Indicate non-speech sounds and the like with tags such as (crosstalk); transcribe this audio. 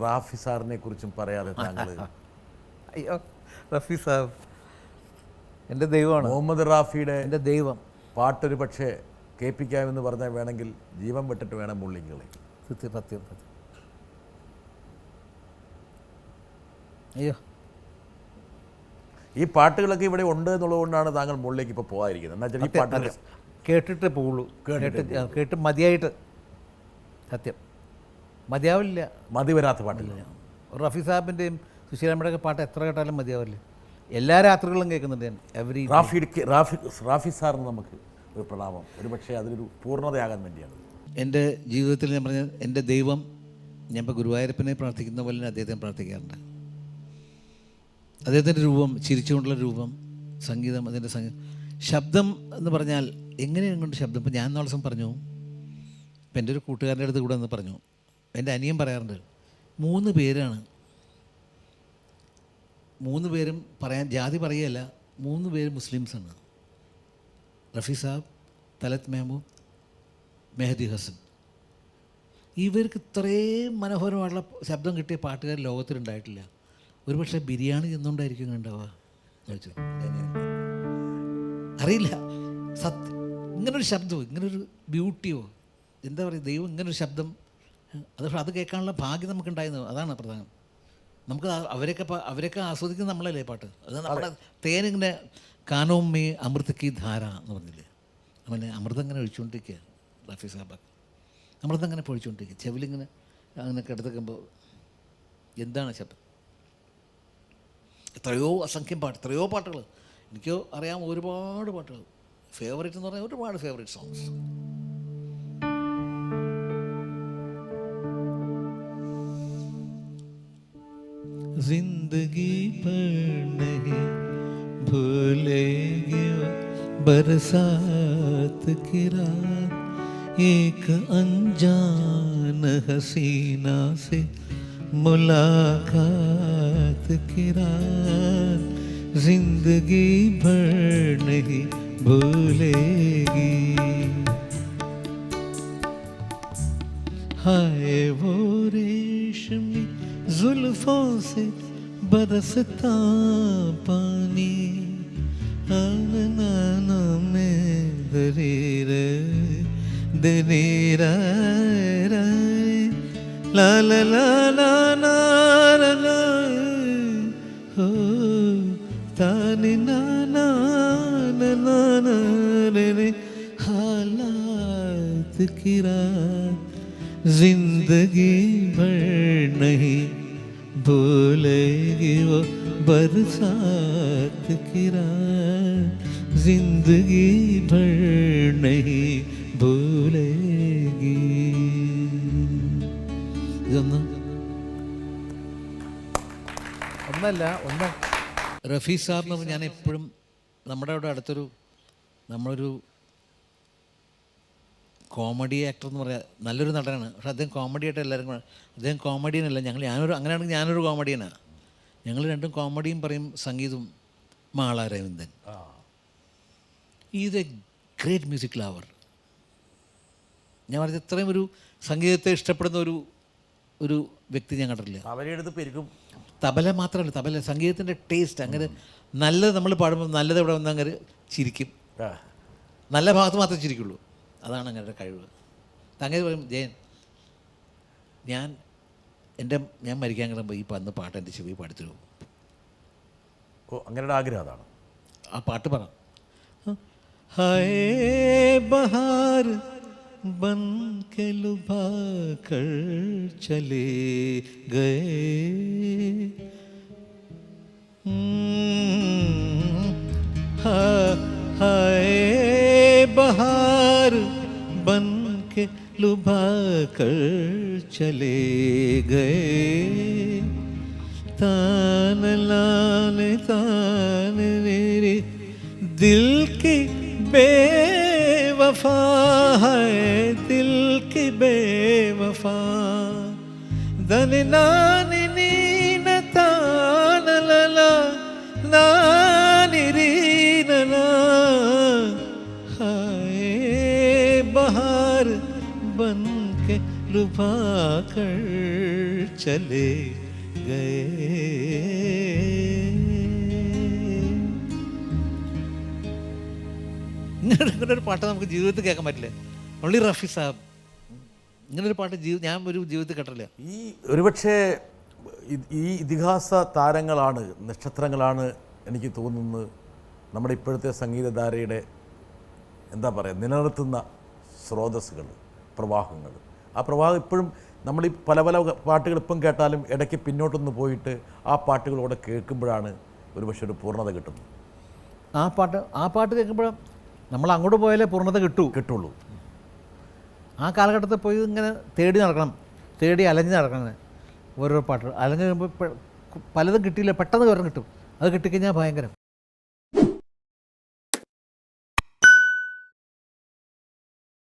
റാഫി സാറിനെ കുറിച്ചും പറയാതെ താങ്കൾ (laughs) അയ്യോ റഫി സാർ. എന്റെ ദൈവമാണ്. മുഹമ്മദ് റാഫിയുടെ എന്റെ ദൈവം. പാട്ടൊരു പക്ഷേ കേൾപ്പിക്കാമെന്ന് പറഞ്ഞാൽ വേണമെങ്കിൽ ജീവൻ വിട്ടിട്ട് വേണം മുള്ളിങ്ങളെ. സത്യം സത്യം സത്യം. അയ്യോ. ഈ പാട്ടുകളൊക്കെ ഇവിടെ ഉണ്ട് എന്നുള്ളതുകൊണ്ടാണ് താങ്കൾ മുകളിലേക്ക് ഇപ്പോൾ പോകാതിരിക്കുന്നത്. എന്നാൽ ഈ പാട്ടുകൾ. കേട്ടിട്ട് പോവുള്ളൂ. കേട്ടിട്ട് കേട്ട് കേട്ട് മതിയായിട്ട്. സത്യം. മതിയാവില്ല. മതി വരാത്ത പാട്ടില്ല. റഫി സാഹിബിന്റെയും സുശീലമ്മയുടെ ഒക്കെ പാട്ട് എത്ര കേട്ടാലും മതിയാവില്ല. എല്ലാ രാത്രികളും കേൾക്കുന്നുണ്ട് ഞാൻ എവറി റാഫി റാഫി റാഫി സാറിന് നമുക്ക് ഒരു പ്രണാമം. ഒരു പക്ഷേ അതിലൊരു പൂർണതയാകാൻ വേണ്ടിയാണ്. എന്റെ ജീവിതത്തിൽ ഞാൻ പറഞ്ഞ എന്റെ ദൈവം ഞാൻ ഇപ്പോൾ ഗുരുവായൂരപ്പനെ പ്രാർത്ഥിക്കുന്ന പോലെ തന്നെ അദ്ദേഹത്തെ പ്രാർത്ഥിക്കാറുണ്ട്. അദ്ദേഹത്തിന്റെ രൂപം ചിരിച്ചുകൊണ്ടുള്ള രൂപം സംഗീതം അതിന്റെ സംഗീ ശബ്ദം എന്ന് പറഞ്ഞാൽ എങ്ങനെയാണ് കൊണ്ട് ശബ്ദം? ഇപ്പം ഞാൻ നാളെ പറഞ്ഞു ഇപ്പം എന്റെ ഒരു കൂട്ടുകാരന്റെ അടുത്ത് കൂടെ ഒന്ന് പറഞ്ഞു. എന്റെ അനിയൻ പറയാറുണ്ട് മൂന്ന് പേരാണ്. മൂന്ന് പേരും പറയാൻ ജാതി പറയുകയല്ല മൂന്ന് പേര് മുസ്ലിംസാണ്. റഫി സാബ് തലത് മെഹമൂദ് മെഹദി ഹസൻ. ഇവർക്ക് ഇത്രയും മനോഹരമായിട്ടുള്ള ശബ്ദം കിട്ടിയ പാട്ടുകാർ ലോകത്തിലുണ്ടായിട്ടില്ല. ഒരുപക്ഷെ ബിരിയാണി തിന്നുകൊണ്ടായിരിക്കും കണ്ടാവാ എന്ന് ചോദിച്ചു. അറിയില്ല. സത്യം. ഇങ്ങനൊരു ശബ്ദമോ ഇങ്ങനൊരു ബ്യൂട്ടിയോ എന്താ പറയുക ദൈവം ഇങ്ങനൊരു ശബ്ദം അത് അത് കേൾക്കാനുള്ള ഭാഗ്യം നമുക്ക് ഉണ്ടായിരുന്നു അതാണ് പ്രധാനം. നമുക്ക് അവരൊക്കെ അവരൊക്കെ ആസ്വദിക്കുന്ന നമ്മളല്ലേ പാട്ട്? അത് നമ്മുടെ തേനിങ്ങനെ കാനോമി മേ അമൃതക്കി ധാര എന്ന് പറഞ്ഞില്ലേ? അങ്ങനെ അമൃതം ഇങ്ങനെ ഒഴിച്ചുകൊണ്ടിരിക്കുക റഫി സാബാക്ക് അമൃതം ഇങ്ങനെ പൊഴിച്ചുകൊണ്ടിരിക്കുക. ചെവിലിങ്ങനെ അങ്ങനെ കിടത്തുമ്പോൾ എന്താണ് ശബ്ദം? എത്രയോ അസംഖ്യം പാട്ട് എത്രയോ പാട്ടുകൾ എനിക്ക് അറിയാം ഒരുപാട് പാട്ടുകൾ ഫേവറേറ്റ് എന്ന് പറഞ്ഞാൽ ഒരുപാട് ഫേവറേറ്റ് സോങ്സ് जिंदगी पर नहीं भूलेगी वो बरसात की रात एक अनजान हसीना से मुलाकात की रात ज़िंदगी भर नहीं भूलेगी। हाय वो रेशमी जुल्फों से बरसता पानी आना में दरीर दरीर ला ला ला ला। हालात की रात जिंदगी भर नहीं भूलेगी वो बरसात की रात जिंदगी भर नहीं भूलेगी ഇതൊന്ന് ഒന്നല്ല ഒന്ന് റഫീ സാറിന് ഞാൻ എപ്പോഴും നമ്മുടെ അവിടെ അടുത്തൊരു നമ്മളൊരു കോമഡി ആക്ടർ എന്ന് പറയാം നല്ലൊരു നടനാണ്. പക്ഷെ അദ്ദേഹം കോമഡി ആയിട്ട് എല്ലാവരും കൂടെ- അദ്ദേഹം കോമഡിയനല്ല ഞങ്ങൾ ഞാനൊരു അങ്ങനെയാണെങ്കിൽ ഞാനൊരു കോമഡിയനാണ് ഞങ്ങൾ രണ്ടും കോമഡിയും പറയും സംഗീതവും Mala Ravindran is a great music lover ഞാൻ പറഞ്ഞത് ഇത്രയും ഒരു സംഗീതത്തെ ഇഷ്ടപ്പെടുന്ന ഒരു ഒരു വ്യക്തി ഞാൻ കണ്ടിട്ടില്ല. പെരുക്കും തബല മാത്രമല്ല തബല സംഗീതത്തിന്റെ ടേസ്റ്റ് അങ്ങനെ നല്ലത് നമ്മൾ പാടുമ്പോൾ നല്ലത് ഇവിടെ വന്ന് അങ്ങനെ ചിരിക്കും. നല്ല ഭാഗത്ത് മാത്രമേ ചിരിക്കുള്ളൂ. അതാണ് അങ്ങനെ കഴിവ് അങ്ങനെ പറയും ജയൻ ഞാൻ എൻ്റെ ഞാൻ മരിക്കാൻ കിടമ്പോൾ ഈ പന്ന് പാട്ട് എൻ്റെ ചെവി പാടിത്തരൂ ഓ അങ്ങനെയുടെ ആഗ്രഹം അതാണ് ആ പാട്ട് പറ हाय बहार बन के लुभा कर चले गए के लुभा कर चले गए। तान लान, तान मेरे दिल की बेवफा है, दिल की बेवफा। दन नानी चले गए ഇങ്ങനെ (laughs) ഇങ്ങനെ ഒരു പാട്ട് നമുക്ക് ജീവിതത്തിൽ കേൾക്കാൻ പറ്റില്ല ഒള്ളി റഫി സാബ് ഇങ്ങനെ ഒരു പാട്ട് ജീവി ഞാൻ ഒരു ജീവിതത്തിൽ കേട്ടില്ല ഈ ഒരുപക്ഷെ ഇ- ഈ ഇതിഹാസ താരങ്ങളാണ് നക്ഷത്രങ്ങളാണ് എനിക്ക് തോന്നുന്നത് നമ്മുടെ ഇപ്പോഴത്തെ സംഗീതധാരയുടെ എന്താ പറയുക നിലനിർത്തുന്ന സ്രോതസ്സുകൾ പ്രവാഹങ്ങൾ ആ പ്രവാഹം ഇപ്പോഴും നമ്മൾ ഈ പല പല പാട്ടുകൾ ഇപ്പം കേട്ടാലും ഇടയ്ക്ക് പിന്നോട്ടൊന്ന് പോയിട്ട് ആ പാട്ടുകളോടെ കേൾക്കുമ്പോഴാണ് ഒരുപക്ഷെ ഒരു പൂർണത കിട്ടുന്നത്. ആ പാട്ട് ആ പാട്ട് കേൾക്കുമ്പോൾ നമ്മൾ അങ്ങോട്ട് പോയാലേ പൂർണത കിട്ടൂ. കിട്ടുള്ളൂ. ആ കാലഘട്ടത്തിൽ പോയി ഇങ്ങനെ തേടി നടക്കണം തേടി അലഞ്ഞ് നടക്കണം. ഓരോ പാട്ടുകൾ. അലഞ്ഞ് കഴിയുമ്പോൾ പലതും കിട്ടിയില്ല പെട്ടെന്ന് വേറെ കിട്ടും. അത് കിട്ടിക്കഴിഞ്ഞാൽ ഭയങ്കരം.